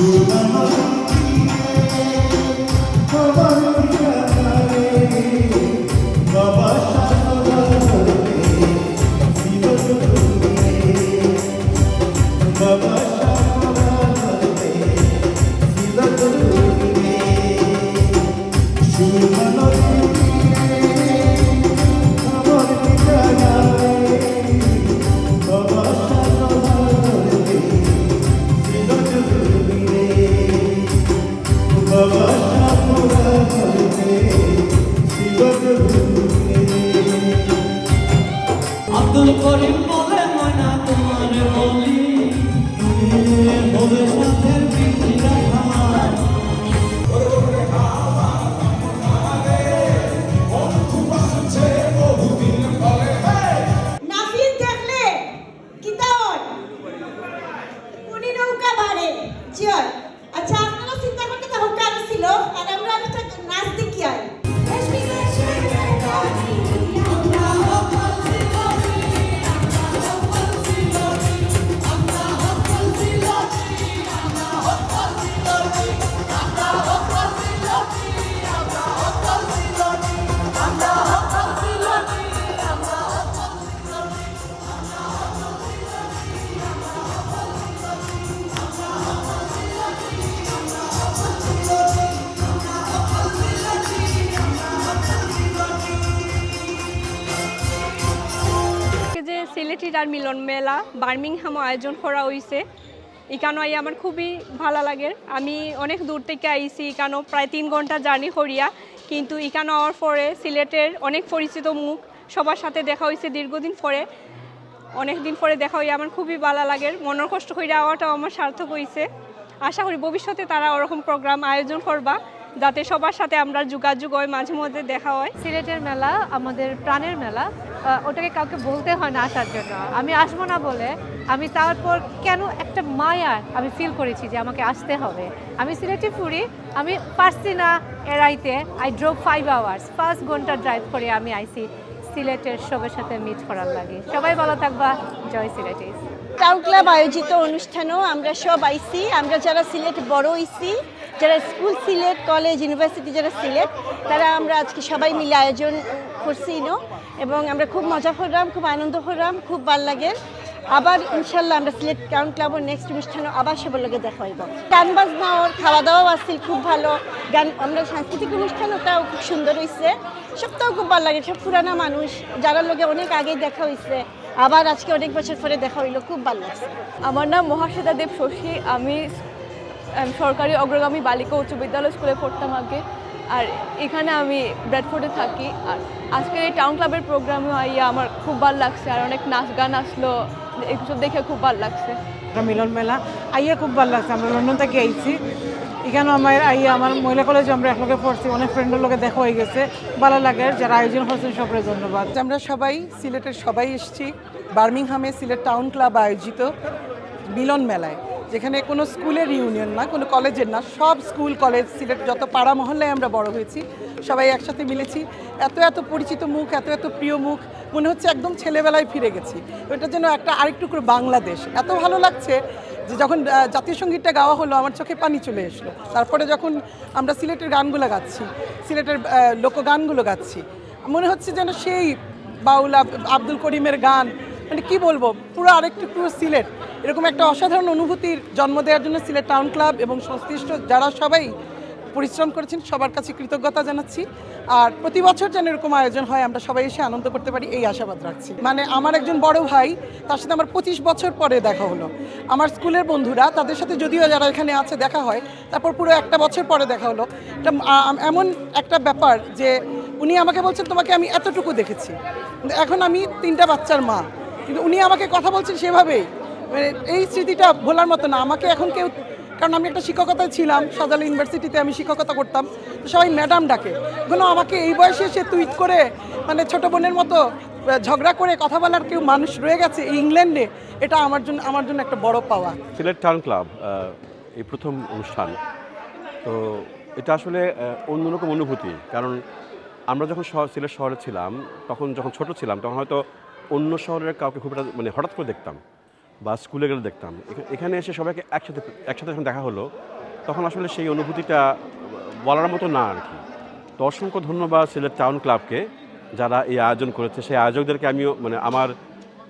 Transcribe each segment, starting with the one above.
আব্দুল সিলেটির আর মিলন মেলা বার্মিংহাম আয়োজন করা হয়েছে এখানে আই আমার খুবই ভালো লাগে। আমি অনেক দূর থেকে আইছি এখানে প্রায় তিন ঘণ্টা জার্নি করিয়া। কিন্তু এখানে হওয়ার পরে সিলেটের অনেক পরিচিত মুখ, সবার সাথে দেখা হয়েছে দীর্ঘদিন পরে। অনেক দিন পরে দেখা হয়ে আমার খুবই ভালো লাগে। মনের কষ্ট করে আওয়াটাও আমার সার্থক হয়েছে আশা করি ভবিষ্যতে তারা ওরকম প্রোগ্রাম আয়োজন করবা, যাতে সবার সাথে আমরা যোগাযোগ হয়, মাঝে মধ্যে দেখা হয়। সিলেটের মেলা আমাদের প্রাণের মেলা। ওটাকে কাউকে বলতে হয় না আসার জন্য। আমি আসব না বলে আমি তারপর কেন একটা মায়া আমি ফিল করেছি যে আমাকে আসতে হবে। আমি সিলেটে ফুরি, আমি পারছি না এড়াইতে। I drove five hours first ঘণ্টা ড্রাইভ করে আমি আইসি সিলেটের সবার সাথে মিট করার লাগে। সবাই ভালো থাকবা। জয় সিলেটিস টাউন ক্লাব আয়োজিত অনুষ্ঠানও আমরা সব আইসি আমরা যারা সিলেট বড় হইছি, যারা স্কুল সিলেট, কলেজ ইউনিভার্সিটি যারা সিলেট, তারা আমরা আজকে সবাই মিলে আয়োজন করছি এবং আমরা খুব মজা করলাম খুব আনন্দ করলাম খুব ভালো লাগে। আবার ইনশাল্লাহ আমরা সিলেট টাউন ক্লাবের নেক্সট অনুষ্ঠানও আবার সবার লগে দেখা হইব। গান বাজনা ওর খাওয়া দাওয়াও আসছিল খুব ভালো। গান আমরা সাংস্কৃতিক অনুষ্ঠান ওটাও খুব সুন্দর হয়েছে সবটাও খুব ভালো লাগে সব পুরানা মানুষ যারা লোকে অনেক আগেই দেখা হয়েছে আবার আজকে অনেক বছর পরে দেখা হইল খুব ভালো লাগছে। আমার নাম মহাশ্বেতা দেব শশী আম, সরকারি অগ্রগামী বালিকা উচ্চ বিদ্যালয় স্কুলে পড়তাম আগে। আর এখানে আমি ব্র্যাডফোর্ডে থাকি। আর আজকের এই টাউন ক্লাবের প্রোগ্রামে আইয়া আমার খুব ভালো লাগছে। আর অনেক নাচ গান আসলো। এসব দেখে খুব ভালো লাগছে। একটা মিলন মেলা। আইয়া খুব ভালো লাগছে। আমরা লন্ডন থেকে আইছি। এখানে আমার আইয়া আমার মহিলা কলেজে আমরা একলগে পড়ছি। অনেক ফ্রেন্ডের লোকে দেখা হয়ে গেছে। ভালো লাগে। যারা আয়োজন করছেন সবাই ধন্যবাদ। আমরা সবাই সিলেটের সবাই এসেছি। বার্মিংহামে সিলেট টাউন ক্লাব আয়োজিত মিলন মেলায়। যেখানে কোনো স্কুলের ইউনিয়ন না, কোনো কলেজের না, সব স্কুল, কলেজ, সিলেট যত পাড়া মহল্লায় আমরা বড় হয়েছি, সবাই একসাথে মিলেছি। এত এত পরিচিত মুখ, এত এত প্রিয় মুখ, মনে হচ্ছে একদম ছেলেবেলায় ফিরে গেছি। এটা যেন একটা আরেকটু করে বাংলাদেশ। এত ভালো লাগছে যে যখন জাতীয় সঙ্গীতটা গাওয়া হলো, আমার চোখে পানি চলে এসলো। তারপরে যখন আমরা সিলেটের গানগুলো গাচ্ছি, সিলেটের লোকগানগুলো গাচ্ছি, মনে হচ্ছে যেন সেই বাউল আব- আব্দুল করিমের গান মানে কি বলব, পুরো আরেকটু, পুরো সিলেট। এরকম একটা অসাধারণ অনুভূতির জন্ম দেওয়ার জন্য সিলেট টাউন ক্লাব এবং সংশ্লিষ্ট যারা সবাই পরিশ্রম করেছেন, সবার কাছে কৃতজ্ঞতা জানাচ্ছি। আর প্রতি বছর যেন এরকম আয়োজন হয়, আমরা সবাই এসে আনন্দ করতে পারি, এই আশাবাদ রাখছি। মানে আমার একজন বড় ভাই, তার সাথে আমার পঁচিশ বছর পরে দেখা হলো। আমার স্কুলের বন্ধুরা, তাদের সাথে যদিও যারা এখানে আছে, দেখা হয়, তারপর পুরো একটা বছর পরে দেখা হলো। এটা এমন একটা ব্যাপার যে উনি আমাকে বলছেন, তোমাকে আমি এতটুকু দেখেছি। এখন আমি তিনটা বাচ্চার মা, কিন্তু উনি আমাকে কথা বলছেন সেভাবেই। মানে এই স্মৃতিটা ভোলার মতো না। আমাকে এখন কেউ কারণ আমি একটা শিক্ষকতায় ছিলাম, সাজাল ইউনিভার্সিটিতে আমি শিক্ষকতা করতাম, তো সবাই ম্যাডাম ডাকে। কোনো আমাকে এই বয়সে এসে টুইট করে মানে ছোট বোনের মতো ঝগড়া করে কথা বলার কেউ মানুষ রয়ে গেছে ইংল্যান্ডে, এটা আমার জন্য আমার জন্য একটা বড় পাওয়া। সিলেট টাউন ক্লাব এই প্রথম অনুষ্ঠান। তো এটা আসলে অন্যরকম অনুভূতি। কারণ আমরা যখন সিলেট শহরে ছিলাম, তখন যখন ছোট ছিলাম, তখন হয়তো অন্য শহরের কাউকে খুব একটা মানে হঠাৎ করে দেখতাম। বা স্কুলে গেলে দেখতাম। এখানে এসে সবাইকে একসাথে একসাথে যখন দেখা হলো তখন আসলে সেই অনুভূতিটা বলার মতো না আর কি। তো অসংখ্য ধন্যবাদ সিলেট টাউন ক্লাবকে যারা এই আয়োজন করেছে। সেই আয়োজকদেরকে আমিও মানে আমার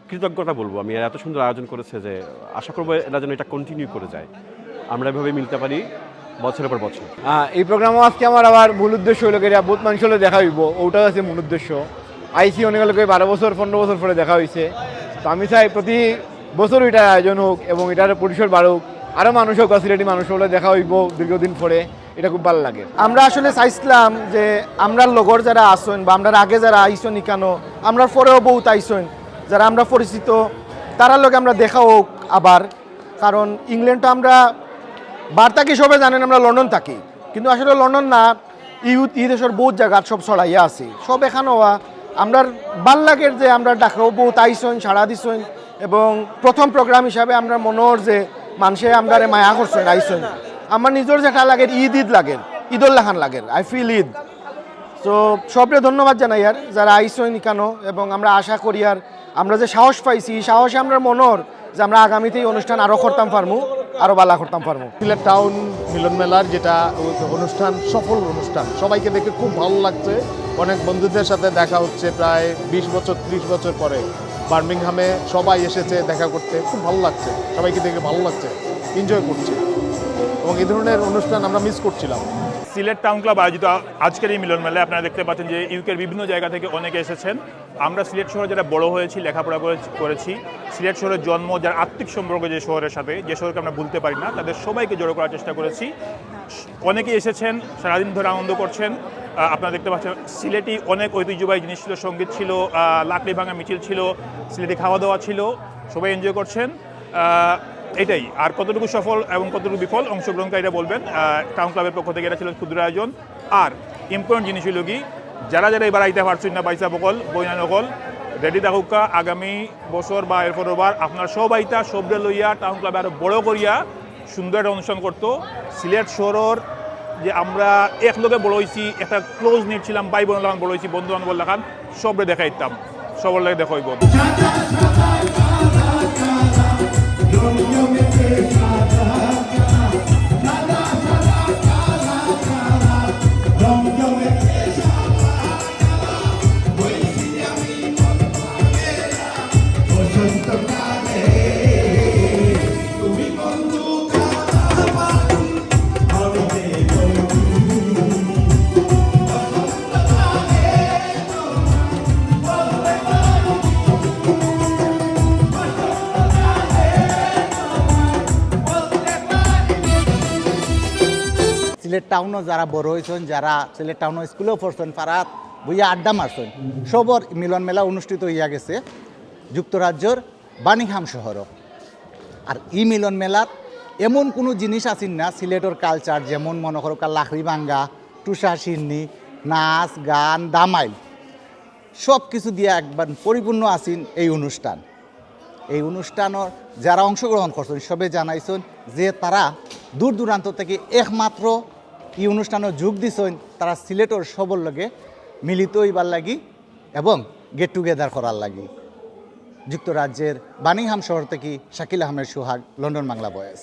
কৃতজ্ঞতা বলব। আমি এত সুন্দর আয়োজন করেছে যে আশা করব এরা যেন এটা কন্টিনিউ করে যায়। আমরা এভাবে মিলতে পারি বছরের পর বছর। আহ, এই প্রোগ্রামও আজকে আমার আবার মূল উদ্দেশ্য হলো গিয়ে বহুত মানুষ হলে দেখা হইব। ওটাও আছে মূল উদ্দেশ্য। আইসি অনেক লোকে বারো বছর পনেরো বছর পরে দেখা হয়েছে তো আমি চাই প্রতি বছর এটার আয়োজন হোক এবং এটার পরিসর বাড়ুক আরও মানুষ হোক সিলেটি মানুষ হলে দেখা হইব দীর্ঘদিন পরে। এটা খুব ভালো লাগে। আমরা আসলে চাইছিলাম যে আমরা লগর যারা আসেন বা আমরা আগে যারা আইসন ইকানো আমরা পরেও বহুত আইসন যারা আমরা পরিচিত, তারার লগে আমরা দেখা হোক আবার। কারণ ইংল্যান্ড তো আমরা বার থাকি সবাই জানেন, আমরা লন্ডন থাকি। কিন্তু আসলে লন্ডন না ইউথ ই দেশের বহুত জায়গা সব ছড়াইয়া আছে। সব এখানেও আমরা ভালো লাগের যে আমরা ডাকাও বহুত আইসন সাড়া দিছন। এবং প্রথম প্রোগ্রাম হিসাবে আমরা মনোর যে মানুষে আমরা মায়া করছেন আইসন আমার নিজের যেটা লাগে, ঈদ ঈদ লাগে ঈদুল লাহান লাগে আই ফিল ঈদ। তো সবরে ধন্যবাদ জানাই আর, যারা আইসইন কেন এবং আমরা আশা করি আর, আমরা যে সাহস পাইছি, এই সাহসে আমরা মনোর যে আমরা আগামীতে এই অনুষ্ঠান আরও করতাম পারমু আরও বালা করতাম পারমু। সিলেট টাউন মিলন মেলার যেটা অনুষ্ঠান, সফল অনুষ্ঠান, সবাইকে দেখে খুব ভালো লাগছে। অনেক বন্ধুদের সাথে দেখা হচ্ছে প্রায় বিশ বছর, ত্রিশ বছর পরে। বার্মিংহামে সবাই এসেছে দেখা করতে। খুব ভালো লাগছে। সবাইকে দেখে ভালো লাগছে। এনজয় করছে। এবং এই ধরনের অনুষ্ঠান আমরা মিস করছিলাম। সিলেট টাউন ক্লাব আয়োজিত আজকের এই মিলন মেলায় আপনারা দেখতে পাচ্ছেন যে ইউকের বিভিন্ন জায়গা থেকে অনেকে এসেছেন। আমরা সিলেট শহরে যারা বড় হয়েছি, লেখাপড়া করে- করেছি, সিলেট শহরের জন্ম, যার আত্মিক সম্পর্ক যে শহরের সাথে, যে শহরকে আমরা ভুলতে পারি না, তাদের সবাইকে জড়ো করার চেষ্টা করেছি। অনেকেই এসেছেন, সারাদিন ধরে আনন্দ করছেন আপনারা দেখতে পাচ্ছেন, সিলেটি অনেক ঐতিহ্যবাহী জিনিস ছিল, সংগীত ছিল লাকড়ি ভাঙা মিছিল ছিল, সিলেটি খাওয়া দাওয়া ছিল, সবাই এনজয় করছেন। এটাই, আর কতটুকু সফল এবং কতটুকু বিফল অংশগ্রহণকারীরা বলবেন টাউন ক্লাবের পক্ষ থেকে এটা ছিল ক্ষুদ্র আয়োজন। আর ইম্পর্টেন্ট জিনিস হলো কি, যারা যারা এবার আইতে পারছেন না পয়সা বকল, বইনা নকল রেডি থাকুকা, আগামী বছর বা এরপর বার আপনার সব আইতা, সবরে লইয়া টাউন ক্লাবে আরও বড় করিয়া সুন্দর একটা অনুষ্ঠান করতো। সিলেট শহরের যে আমরা একলগে বড় হয়েছি একটা ক্লোজ নিট ছিলাম ভাই বোন লাগান বড় হয়েছি বন্ধু বান্ধব লাগান সবরে দেখাইতাম, সবার লাগে দেখাইব সিলেট টাউনও যারা বড় হয়েছেন, যারা সিলেট টাউন স্কুলেও পড়ছেন, তারা বইয়া আড্ডা মারছেন। সবর মিলন মেলা অনুষ্ঠিত হইয়া গেছে যুক্তরাজ্যর বানিংহাম শহরও। আর ই মিলন মেলাত এমন কোনো জিনিস আছেন না, সিলেটর কালচার যেমন মনে করো লাখড়ি ভাঙ্গা টুসা সিন্নি, নাচ, গান, দামাইল, সব কিছু দিয়ে একবার পরিপূর্ণ আছেন এই অনুষ্ঠান। এই অনুষ্ঠানের যারা অংশগ্রহণ করছেন, সবে জানাইছেন যে তারা দূর দূরান্ত থেকে একমাত্র এই অনুষ্ঠানে যোগ দিছেন তারা সিলেটর সবর লগে মিলিত হইবার লাগি এবং গেট টুগেদার করার লাগি। যুক্তরাজ্যের বানিংহাম শহর থেকে শাকিল আহমেদ সোহাগ, লন্ডন বাংলা বয়েস